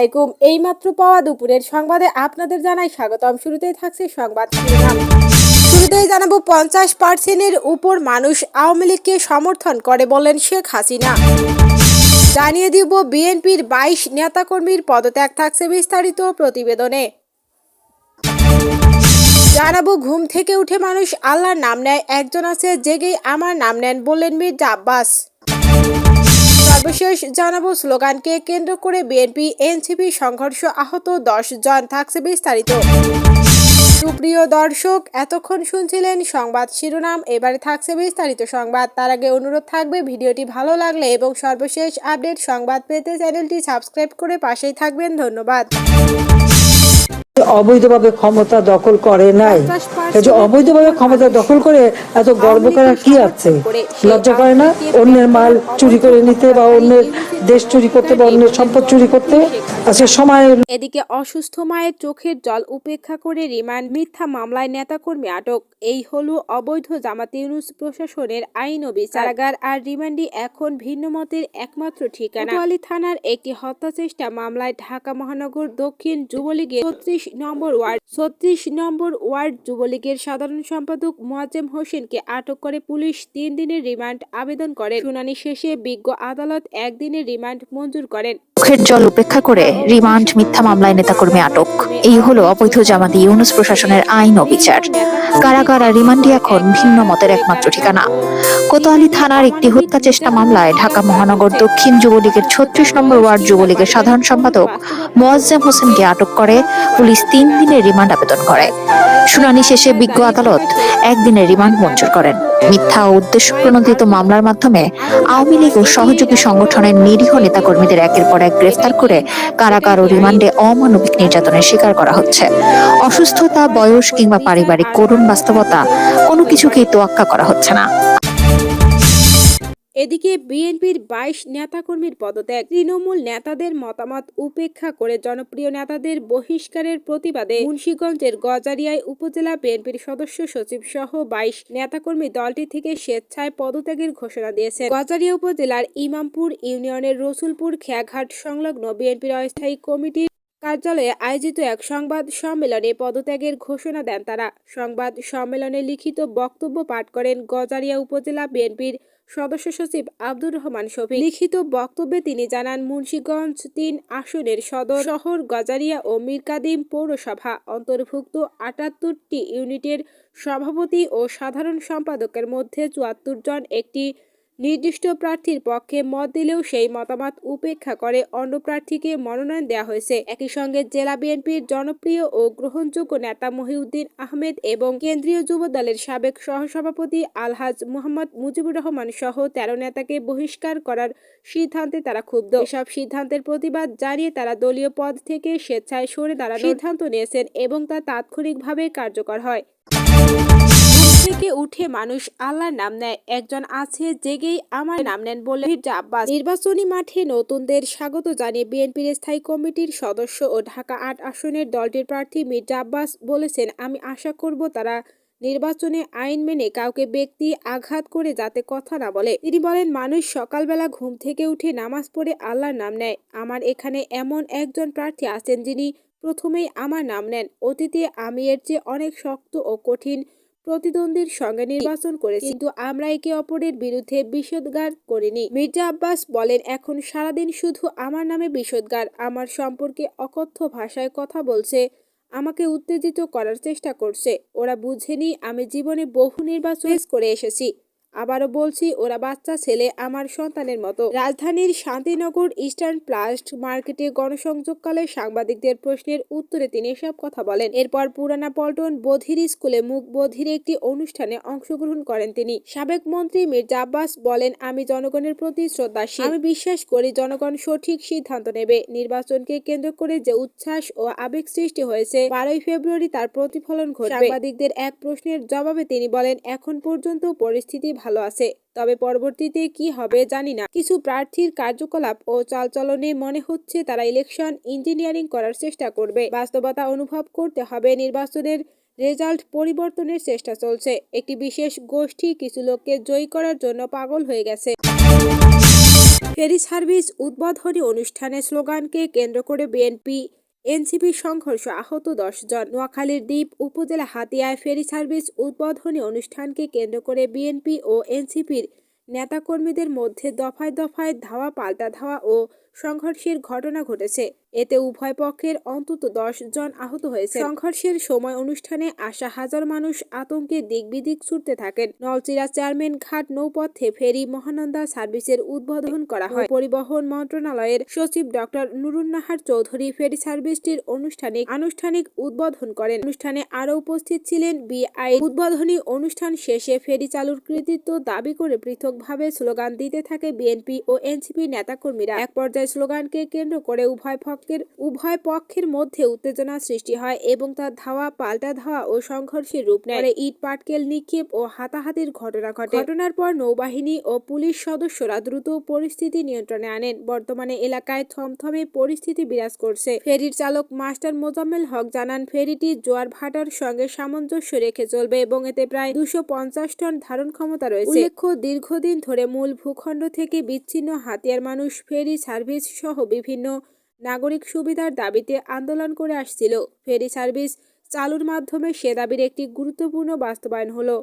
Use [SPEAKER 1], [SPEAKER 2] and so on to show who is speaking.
[SPEAKER 1] আলাইকুম। এইমাত্র পাওয়া দুপুরের সংবাদে আপনাদের জানাই স্বাগতম। শুরুতেই থাকছে সংবাদ শুরুতেই জানাব পঞ্চাশ পার্সেন্টের উপর মানুষ আওয়ামী লীগকে সমর্থন করে বলেন শেখ হাসিনা। জানিয়ে দিব বিএনপির বাইশ নেতাকর্মীর পদত্যাগ থাকছে বিস্তারিত প্রতিবেদনে। জানাব ঘুম থেকে উঠে মানুষ আল্লাহর নাম নেয়, একজন আছে জেগেই আমার নাম নেন বললেন মির্জা আব্বাস। সর্বশেষ জানাব স্লোগানকে কেন্দ্র করে বিএনপি, এনসিপি সংঘর্ষ আহত দশ জন থাকছে বিস্তারিত। সুপ্রিয় দর্শক, এতক্ষণ শুনছিলেন সংবাদ শিরোনাম, এবারে থাকছে বিস্তারিত সংবাদ। তার আগে অনুরোধ থাকবে, ভিডিওটি ভালো লাগলে এবং সর্বশেষ আপডেট সংবাদ পেতে চ্যানেলটি সাবস্ক্রাইব করে পাশেই থাকবেন। ধন্যবাদ।
[SPEAKER 2] অবৈধভাবে ক্ষমতা দখল করে নাই। যে অবৈধভাবে ক্ষমতা দখল করে এত গর্ব করার কি আছে? লজ্জা করে না? অন্যের মাল চুরি করে নিতে বা অন্যের দেশ চুরি করতে বা অন্যের সম্পদ চুরি করতে আজকে সময়
[SPEAKER 1] এদিকে অসুস্থ মায়ের চোখের জল উপেক্ষা করে রিমান্ড মিথ্যা মামলায় নেতাকর্মী আটক। এই হলো অবৈধ জামাত ইউনুস প্রশাসনের আইন ও বিচারাগার আর রিমান্ডি এখন ভিন্ন মতের একমাত্র ঠিকানা। থানার একটি হত্যা চেষ্টা মামলায় ঢাকা মহানগর দক্ষিণ যুবলীগের ছত্রিশ নম্বর ওয়ার্ড। ছত্রিশ নম্বর ওয়ার্ড যুবলীগের সাধারণ সম্পাদক মোয়াজ্জেম হোসেনকে আটক করে পুলিশ তিন দিনের রিমান্ড আবেদন করে শুনানি শেষে বিজ্ঞ আদালত একদিনের রিমান্ড মঞ্জুর করেন।
[SPEAKER 3] চোখের জল উপেক্ষা করে রিমান্ড মিথ্যা মামলায় নেতাকর্মী আটক। এই হলো অবৈধ জামাতি ইউনুস প্রশাসনের আইন ও বিচার। কারাগার আর রিমান্ডই এখন ভিন্ন মতের একমাত্র ঠিকানা। কোতোয়ালি থানার একটি হত্যা চেষ্টা মামলায় ঢাকা মহানগর দক্ষিণ যুবলীগের ছত্রিশ নম্বর ওয়ার্ড যুবলীগের সাধারণ সম্পাদক মোয়াজ্জেম হোসেনকে আটক করে পুলিশ তিন দিনের রিমান্ড আবেদন করে। শুনানি শেষে বিজ্ঞ আদালত একদিনের রিমান্ড মঞ্জুর করেন। মিথ্যা ও উদ্দেশ্য প্রণোদিত মামলার মাধ্যমে আওয়ামী লীগ ও সহযোগী সংগঠনের নিরীহ নেতাকর্মীদের একের পর এক গ্রেফতার করে কারাগার ও রিমান্ডে অমানবিক নির্যাতনের শিকার করা হচ্ছে। অসুস্থতা, বয়স কিংবা পারিবারিক করুণ বাস্তবতা কোনো কিছুকেই তোয়াক্কা করা হচ্ছে না।
[SPEAKER 1] এদিকে বিএনপির বাইশ নেতাকর্মীর পদত্যাগ। তৃণমূল নেতাদের মতামত উপেক্ষা করে জনপ্রিয় নেতাদের বহিষ্কারের প্রতিবাদে মুন্সীগঞ্জের গজারিয়ায় উপজেলা বিএনপির সদস্য সচিব সহ বাইশ নেতাকর্মী দলটি থেকে স্বেচ্ছায় পদত্যাগের ঘোষণা দিয়েছে গজারিয়া উপজেলার ইমামপুর ইউনিয়নের রসুলপুর খেয়াঘাট সংলগ্ন বিএনপির অস্থায়ী কমিটির কার্যালয়ে আয়োজিত এক সংবাদ সম্মেলনে পদত্যাগের ঘোষণা দেন তারা। সংবাদ সম্মেলনে লিখিত বক্তব্য পাঠ করেন গজারিয়া উপজেলা বিএনপির সদস্য সচিব আব্দুর রহমান শফি লিখিত বক্তব্যে তিনি জানান, মুন্সীগঞ্জ তিন আসনের সদর শহর গজারিয়া ও মিরকাদিম পৌরসভা অন্তর্ভুক্ত আটাত্তরটি ইউনিটের সভাপতি ও সাধারণ সম্পাদকের মধ্যে চুয়াত্তর জন একটি নির্দিষ্ট প্রার্থীর পক্ষে মত দিলেও সেই মতামত উপেক্ষা করে অন্য প্রার্থীকে মনোনয়ন দেওয়া হয়েছে। একই সঙ্গে জেলা বিএনপির জনপ্রিয় ও গ্রহণযোগ্য নেতা মহিউদ্দিন আহমেদ এবং কেন্দ্রীয় যুব দলের সাবেক সহসভাপতি আলহাজ মোহাম্মদ মুজিবুর রহমান সহ তেরো নেতাকে বহিষ্কার করার সিদ্ধান্তে তারা ক্ষুব্ধ। এসব সিদ্ধান্তের প্রতিবাদ জানিয়ে তারা দলীয় পদ থেকে স্বেচ্ছায় সরে দাঁড়ানোর সিদ্ধান্ত নিয়েছেন এবং তা তাৎক্ষণিকভাবে কার্যকর হয়। থেকে উঠে মানুষ আল্লাহর নাম নেয়। একজন আছে জেগেই আমার নাম নেন বলে আব্বাস। নির্বাচনী মাঠে নতুনদের স্বাগত জানিয়ে বিএনপির স্থায়ী কমিটির সদস্য ও ঢাকা আট আসনের দলটির প্রার্থী মির্জা আব্বাস বলেছেন, আমি আশা করব তারা নির্বাচনে আইন মেনে কাউকে ব্যক্তি আঘাত করে যাতে কথা না বলে। তিনি বলেন, মানুষ সকালবেলা ঘুম থেকে উঠে নামাজ পড়ে আল্লাহর নাম নেয়। আমার এখানে এমন একজন প্রার্থী আছেন যিনি প্রথমেই আমার নাম নেন। অতীতে আমি এর চেয়ে অনেক শক্ত ও কঠিন প্রতিদ্বন্দ্বীর সঙ্গে নির্বাচন করেছি। কিন্তু আমরা একে অপরের বিরুদ্ধে বিষোদ্গার করিনি। মির্জা আব্বাস বলেন, এখন সারাদিন শুধু আমার নামে বিষদগার। আমার সম্পর্কে অকথ্য ভাষায় কথা বলছে, আমাকে উত্তেজিত করার চেষ্টা করছে। ওরা বুঝেনি আমি জীবনে বহু নির্বাচন করে এসেছি। আবারও বলছি, ওরা বাচ্চা ছেলে আমার সন্তানের মতো। রাজধানীর শান্তিনগর ইস্টার্ন প্লাস্ট মার্কেটে গণসংযোগকালে সাংবাদিকদের প্রশ্নের উত্তরে তিনি এসব কথা বলেন। এরপর পুরানা পল্টন বধির স্কুলে মুখ বধির একটি অনুষ্ঠানে অংশগ্রহণ করেন তিনি। সাবেক মন্ত্রী মির্জা আব্বাস বলেন, আমি জনগণের প্রতি শ্রদ্ধাশীল। আমি বিশ্বাস করি জনগণ সঠিক সিদ্ধান্ত নেবে। নির্বাচনকে কেন্দ্র করে যে উচ্ছ্বাস ও আবেগ সৃষ্টি হয়েছে, বারোই ফেব্রুয়ারি তার প্রতিফলন ঘটবে। সাংবাদিকদের এক প্রশ্নের জবাবে তিনি বলেন, এখন পর্যন্ত পরিস্থিতি ভালো আছে। তবে পরবর্তীতে কি হবে জানি না। কিছু প্রার্থীর কার্যকলাপ ও চালচলনে মনে হচ্ছে তারা ইলেকশন ইঞ্জিনিয়ারিং করার চেষ্টা করবে। বাস্তবতা অনুভব করতে হবে। নির্বাচনের রেজাল্ট পরিবর্তনের চেষ্টা চলছে। একটি বিশেষ গোষ্ঠী কিছু লোককে জয়ী করার জন্য পাগল হয়ে গেছে। ফেরি সার্ভিস উদ্বোধনী অনুষ্ঠানে স্লোগানকে কেন্দ্র করে বিএনপি এনসিপি সংঘর্ষ আহত দশজন নোয়াখালীর দ্বীপ উপজেলা হাতিয়ায় ফেরি সার্ভিস উদ্বোধনী অনুষ্ঠানকে কেন্দ্র করে বিএনপি ও এনসিপির নেতাকর্মীদের মধ্যে দফায় দফায় ধাওয়া, পাল্টা ধাওয়া ও সংঘর্ষের ঘটনা ঘটেছে। এতে উভয় পক্ষের অন্তত দশ জন আহত হয়েছে সংঘর্ষের সময় অনুষ্ঠানে আসা হাজার মানুষ আতঙ্কে দিকবিদিক ছুটতে থাকেন। নলচিরা চেয়ারম্যান ঘাট নৌপথে ফেরি মহানন্দা সার্ভিসের উদ্বোধন করা হয়। পরিবহন মন্ত্রণালয়ের সচিব ডক্টর নুরুন্নাহার চৌধুরী ফেরি সার্ভিসটির আনুষ্ঠানিক আনুষ্ঠানিক উদ্বোধন করেন। অনুষ্ঠানে আরও উপস্থিত ছিলেন বিআই। উদ্বোধনী অনুষ্ঠান শেষে ফেরি চালুর কৃতিত্ব দাবি করে পৃথকভাবে স্লোগান দিতে থাকে বিএনপি ও এনসিপি নেতাকর্মীরা। এক পর্যায়ে স্লোগানকে কেন্দ্র করে উভয় পক্ষের উভয় পক্ষের মধ্যে উত্তেজনা সৃষ্টি হয় এবং তার ধাওয়া, পাল্টা ধাওয়া ও সংঘর্ষের রূপ নেয়। ইট, পাটকেল, নিক্ষেপ ও হাতাহাতির ঘটনা ঘটে। ঘটনার পর নৌবাহিনী ও পুলিশ সদস্যরা দ্রুত পরিস্থিতি নিয়ন্ত্রণে আনেন। বর্তমানে এলাকায় থমথমে পরিস্থিতি বিরাজ করছে। ফেরির চালক মাস্টার মোজাম্মেল হক জানান, ফেরিটি জোয়ার ভাটার সঙ্গে সামঞ্জস্য রেখে চলবে এবং এতে প্রায় দুশো পঞ্চাশ টন ধারণ ক্ষমতা রয়েছে। উল্লেখ্য, দীর্ঘদিন ধরে মূল ভূখণ্ড থেকে বিচ্ছিন্ন হাতিয়ার মানুষ ফেরি সার্ভিস সহ বিভিন্ন নাগরিক সুবিধার দাবিতে আন্দোলন করে আসছিল। ফেরি সার্ভিস চালুর মাধ্যমে সে দাবির একটি গুরুত্বপূর্ণ বাস্তবায়ন হলো।